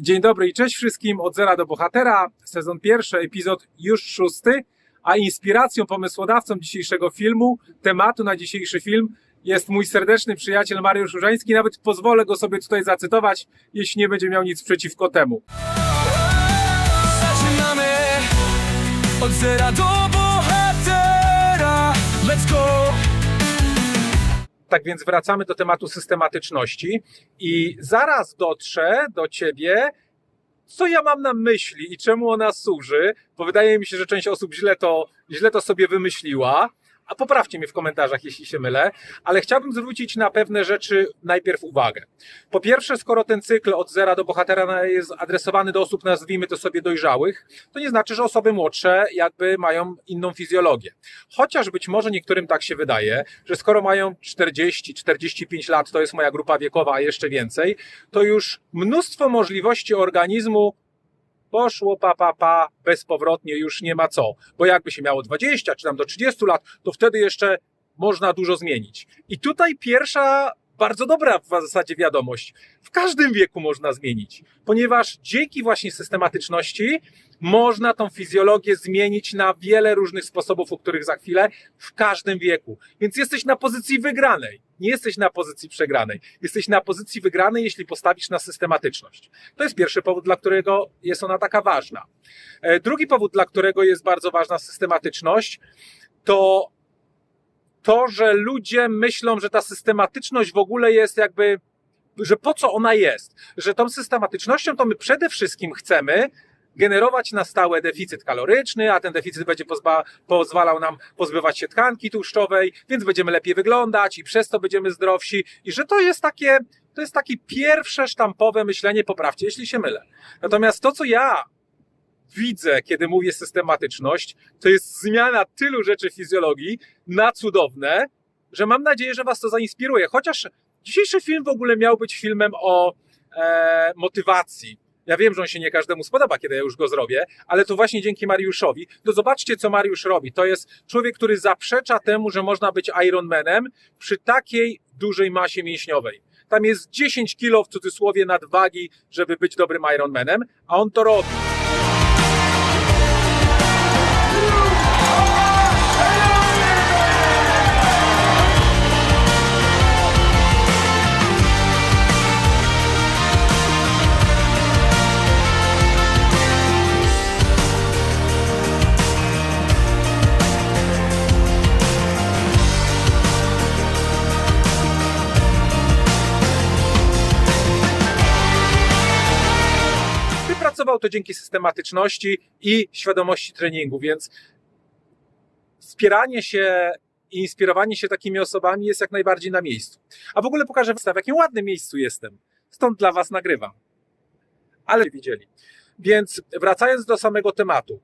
Dzień dobry i cześć wszystkim. Od zera do bohatera. Sezon pierwszy, epizod już szósty. A inspiracją, pomysłodawcą dzisiejszego filmu, tematu na dzisiejszy film jest mój serdeczny przyjaciel Mariusz Różański. Nawet pozwolę go sobie tutaj zacytować, jeśli nie będzie miał nic przeciwko temu. Zaczynamy od zera do bohatera. Let's go! Tak więc wracamy do tematu systematyczności i zaraz dotrze do ciebie, co ja mam na myśli i czemu ona służy, bo wydaje mi się, że część osób źle to, źle to sobie wymyśliła. A poprawcie mnie w komentarzach, jeśli się mylę, ale chciałbym zwrócić na pewne rzeczy najpierw uwagę. Po pierwsze, skoro ten cykl od zera do bohatera jest adresowany do osób, nazwijmy to sobie dojrzałych, to nie znaczy, że osoby młodsze jakby mają inną fizjologię. Chociaż być może niektórym tak się wydaje, że skoro mają 40-45 lat, to jest moja grupa wiekowa, a jeszcze więcej, to już mnóstwo możliwości organizmu poszło pa, pa, pa, bezpowrotnie, już nie ma co. Bo jakby się miało 20 czy tam do 30 lat, to wtedy jeszcze można dużo zmienić. I tutaj pierwsza bardzo dobra w zasadzie wiadomość. W każdym wieku można zmienić, ponieważ dzięki właśnie systematyczności można tą fizjologię zmienić na wiele różnych sposobów, o których za chwilę, w każdym wieku. Więc jesteś na pozycji wygranej. Nie jesteś na pozycji przegranej. Jesteś na pozycji wygranej, jeśli postawisz na systematyczność. To jest pierwszy powód, dla którego jest ona taka ważna. E, Drugi powód, dla którego jest bardzo ważna systematyczność, to to, że ludzie myślą, że ta systematyczność w ogóle jest jakby, że po co ona jest? Że tą systematycznością to my przede wszystkim chcemy generować na stałe deficyt kaloryczny, a ten deficyt będzie pozba- pozwalał nam pozbywać się tkanki tłuszczowej, więc będziemy lepiej wyglądać i przez to będziemy zdrowsi i że to jest takie, to jest takie pierwsze sztampowe myślenie, poprawcie, jeśli się mylę. Natomiast to, co ja widzę, kiedy mówię systematyczność, to jest zmiana tylu rzeczy fizjologii na cudowne, że mam nadzieję, że Was to zainspiruje. Chociaż dzisiejszy film w ogóle miał być filmem o e, motywacji. Ja wiem, że on się nie każdemu spodoba, kiedy ja już go zrobię, ale to właśnie dzięki Mariuszowi. To zobaczcie, co Mariusz robi. To jest człowiek, który zaprzecza temu, że można być Ironmanem przy takiej dużej masie mięśniowej. Tam jest 10 kilo w cudzysłowie nadwagi, żeby być dobrym Ironmanem, a on to robi. To dzięki systematyczności i świadomości treningu, więc wspieranie się i inspirowanie się takimi osobami jest jak najbardziej na miejscu. A w ogóle pokażę Wam, w jakim ładnym miejscu jestem. Stąd dla Was nagrywam. Ale widzieli. Więc wracając do samego tematu.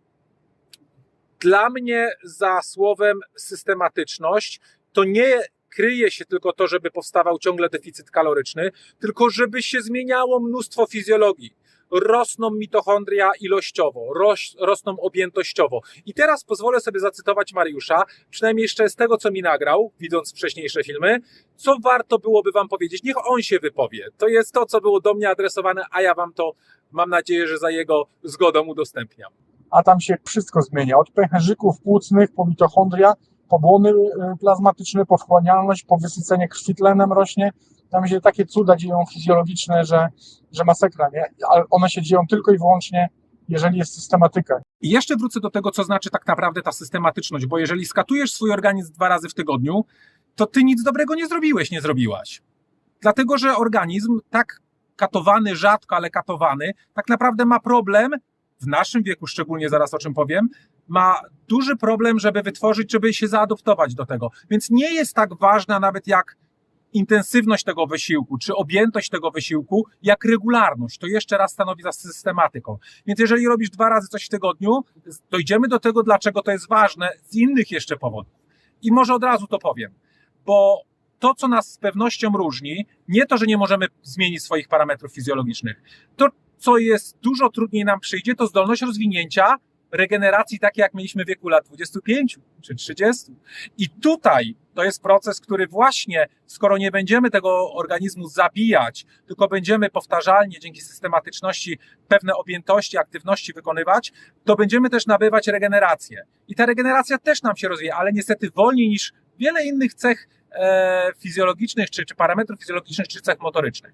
Dla mnie za słowem systematyczność to nie kryje się tylko to, żeby powstawał ciągle deficyt kaloryczny, tylko żeby się zmieniało mnóstwo fizjologii rosną mitochondria ilościowo, ros, rosną objętościowo. I teraz pozwolę sobie zacytować Mariusza, przynajmniej jeszcze z tego, co mi nagrał, widząc wcześniejsze filmy, co warto byłoby Wam powiedzieć. Niech on się wypowie. To jest to, co było do mnie adresowane, a ja Wam to, mam nadzieję, że za jego zgodą udostępniam. a tam się wszystko zmienia. Od pęcherzyków płucnych, po mitochondria, po błony y, plazmatyczne, po wchłanialność, po wysycenie krwi tlenem rośnie. Tam się takie cuda dzieją fizjologiczne, że, że masakra, nie? Ale one się dzieją tylko i wyłącznie, jeżeli jest systematyka. I jeszcze wrócę do tego, co znaczy tak naprawdę ta systematyczność, bo jeżeli skatujesz swój organizm dwa razy w tygodniu, to ty nic dobrego nie zrobiłeś, nie zrobiłaś. Dlatego, że organizm tak katowany, rzadko, ale katowany, tak naprawdę ma problem, w naszym wieku szczególnie, zaraz o czym powiem, ma duży problem, żeby wytworzyć, żeby się zaadoptować do tego. Więc nie jest tak ważna nawet jak intensywność tego wysiłku, czy objętość tego wysiłku, jak regularność. To jeszcze raz stanowi za systematyką. Więc jeżeli robisz dwa razy coś w tygodniu, dojdziemy do tego, dlaczego to jest ważne z innych jeszcze powodów. I może od razu to powiem, bo to, co nas z pewnością różni, nie to, że nie możemy zmienić swoich parametrów fizjologicznych. To, co jest dużo trudniej nam przyjdzie, to zdolność rozwinięcia regeneracji takiej, jak mieliśmy w wieku lat 25 czy 30. I tutaj to jest proces, który właśnie, skoro nie będziemy tego organizmu zabijać, tylko będziemy powtarzalnie, dzięki systematyczności, pewne objętości, aktywności wykonywać, to będziemy też nabywać regenerację. I ta regeneracja też nam się rozwija, ale niestety wolniej niż wiele innych cech e, fizjologicznych, czy, czy parametrów fizjologicznych, czy cech motorycznych.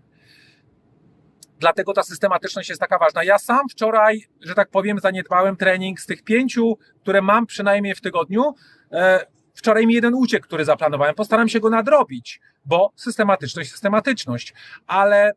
Dlatego ta systematyczność jest taka ważna. Ja sam wczoraj, że tak powiem, zaniedbałem trening z tych pięciu, które mam przynajmniej w tygodniu. E, wczoraj mi jeden uciekł, który zaplanowałem. Postaram się go nadrobić, bo systematyczność, systematyczność. Ale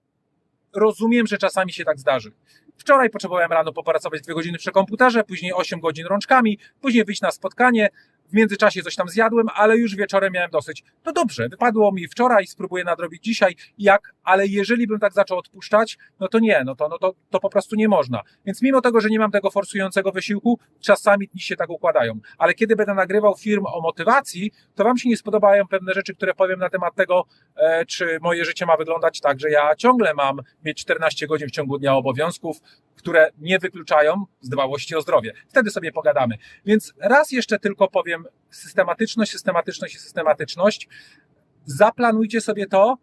rozumiem, że czasami się tak zdarzy. Wczoraj potrzebowałem rano popracować dwie godziny przy komputerze, później 8 godzin rączkami, później wyjść na spotkanie. W międzyczasie coś tam zjadłem, ale już wieczorem miałem dosyć. To dobrze, wypadło mi wczoraj, spróbuję nadrobić dzisiaj. Jak, ale jeżeli bym tak zaczął odpuszczać, no to nie, no to, no to, to po prostu nie można. Więc mimo tego, że nie mam tego forsującego wysiłku, czasami dni się tak układają. Ale kiedy będę nagrywał film o motywacji, to Wam się nie spodobają pewne rzeczy, które powiem na temat tego, e, czy moje życie ma wyglądać tak, że ja ciągle mam mieć 14 godzin w ciągu dnia obowiązków, które nie wykluczają z o zdrowie. Wtedy sobie pogadamy. Więc raz jeszcze tylko powiem systematyczność, systematyczność i systematyczność. Zaplanujcie sobie to,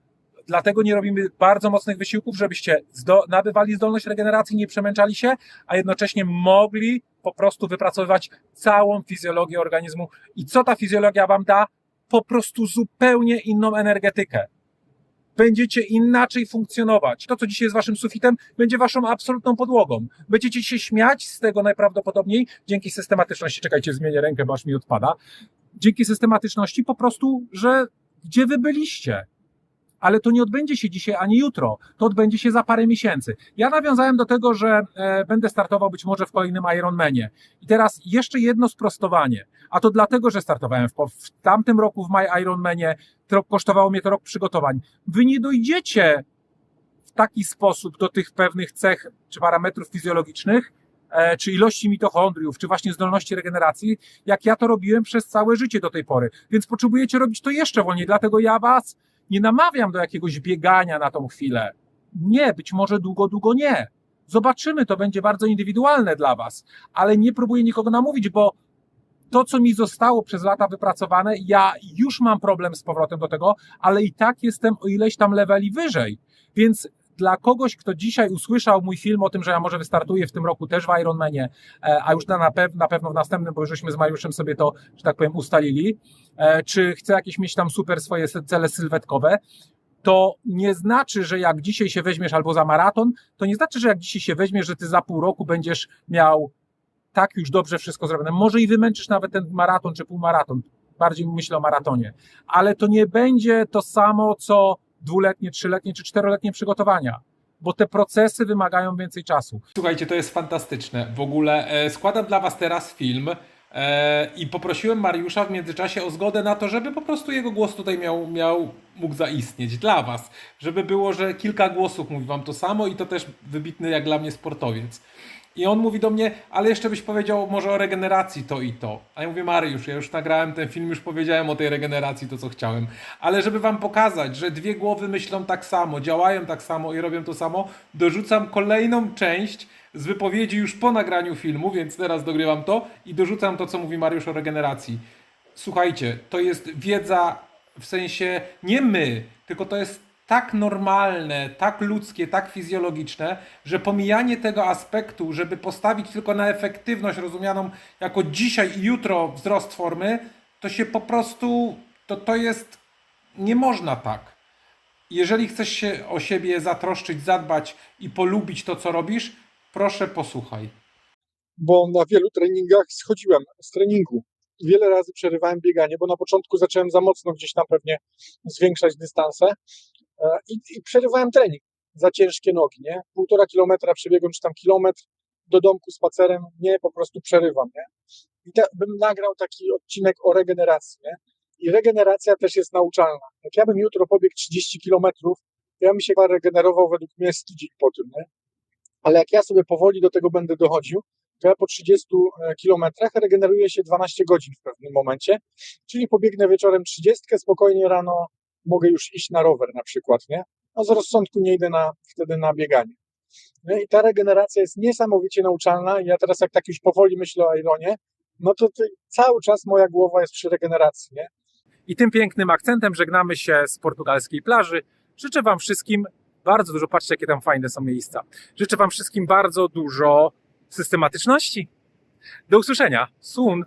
dlatego nie robimy bardzo mocnych wysiłków, żebyście zdo- nabywali zdolność regeneracji, nie przemęczali się, a jednocześnie mogli po prostu wypracowywać całą fizjologię organizmu. I co ta fizjologia wam da? Po prostu zupełnie inną energetykę będziecie inaczej funkcjonować. To, co dzisiaj jest waszym sufitem, będzie waszą absolutną podłogą. Będziecie się śmiać z tego najprawdopodobniej dzięki systematyczności. Czekajcie, zmienię rękę, bo aż mi odpada. Dzięki systematyczności po prostu, że gdzie wy byliście. Ale to nie odbędzie się dzisiaj ani jutro. To odbędzie się za parę miesięcy. Ja nawiązałem do tego, że e, będę startował być może w kolejnym Ironmanie. I teraz jeszcze jedno sprostowanie. A to dlatego, że startowałem w, w tamtym roku w My Ironmanie. To kosztowało mnie to rok przygotowań. Wy nie dojdziecie w taki sposób do tych pewnych cech czy parametrów fizjologicznych, e, czy ilości mitochondriów, czy właśnie zdolności regeneracji, jak ja to robiłem przez całe życie do tej pory. Więc potrzebujecie robić to jeszcze wolniej. Dlatego ja was nie namawiam do jakiegoś biegania na tą chwilę. Nie, być może długo, długo nie. Zobaczymy, to będzie bardzo indywidualne dla was, ale nie próbuję nikogo namówić, bo to, co mi zostało przez lata wypracowane, ja już mam problem z powrotem do tego, ale i tak jestem o ileś tam leveli wyżej. Więc dla kogoś, kto dzisiaj usłyszał mój film o tym, że ja może wystartuję w tym roku też w Ironmanie, e, a już na, pew, na pewno w następnym, bo już żeśmy z Mariuszem sobie to, że tak powiem, ustalili, e, czy chce jakieś mieć tam super swoje cele sylwetkowe, to nie znaczy, że jak dzisiaj się weźmiesz albo za maraton, to nie znaczy, że jak dzisiaj się weźmiesz, że ty za pół roku będziesz miał tak już dobrze wszystko zrobione. Może i wymęczysz nawet ten maraton czy półmaraton. Bardziej myślę o maratonie. Ale to nie będzie to samo, co dwuletnie, trzyletnie czy czteroletnie przygotowania. Bo te procesy wymagają więcej czasu. Słuchajcie, to jest fantastyczne. W ogóle e, składam dla Was teraz film e, i poprosiłem Mariusza w międzyczasie o zgodę na to, żeby po prostu jego głos tutaj miał, miał mógł zaistnieć dla Was. Żeby było, że kilka głosów mówi Wam to samo i to też wybitny jak dla mnie sportowiec. I on mówi do mnie, ale jeszcze byś powiedział może o regeneracji to i to. A ja mówię, Mariusz, ja już nagrałem ten film, już powiedziałem o tej regeneracji to, co chciałem. Ale żeby wam pokazać, że dwie głowy myślą tak samo, działają tak samo i robią to samo, dorzucam kolejną część z wypowiedzi już po nagraniu filmu, więc teraz dogrywam to i dorzucam to, co mówi Mariusz o regeneracji. Słuchajcie, to jest wiedza w sensie nie my, tylko to jest tak normalne, tak ludzkie, tak fizjologiczne, że pomijanie tego aspektu, żeby postawić tylko na efektywność rozumianą jako dzisiaj i jutro wzrost formy, to się po prostu, to, to jest, nie można tak. Jeżeli chcesz się o siebie zatroszczyć, zadbać i polubić to, co robisz, proszę posłuchaj. bo na wielu treningach schodziłem z treningu. Wiele razy przerywałem bieganie, bo na początku zacząłem za mocno gdzieś tam pewnie zwiększać dystanse i, i przerywałem trening za ciężkie nogi, nie? Półtora kilometra przebiegłem, czy tam kilometr do domku spacerem, nie, po prostu przerywam, nie? I te, bym nagrał taki odcinek o regeneracji, nie? I regeneracja też jest nauczalna. Jak ja bym jutro pobiegł 30 kilometrów, ja bym się regenerował według mnie z tydzień po tym, nie? Ale jak ja sobie powoli do tego będę dochodził, to ja po 30 kilometrach regeneruję się 12 godzin w pewnym momencie, czyli pobiegnę wieczorem 30, spokojnie rano mogę już iść na rower na przykład, nie? No z rozsądku nie idę na, wtedy na bieganie. No i ta regeneracja jest niesamowicie nauczalna. Ja teraz, jak tak już powoli myślę o Ironie, no to cały czas moja głowa jest przy regeneracji. Nie? I tym pięknym akcentem żegnamy się z portugalskiej plaży. Życzę Wam wszystkim bardzo dużo, patrzcie jakie tam fajne są miejsca. Życzę Wam wszystkim bardzo dużo systematyczności. Do usłyszenia. Sun.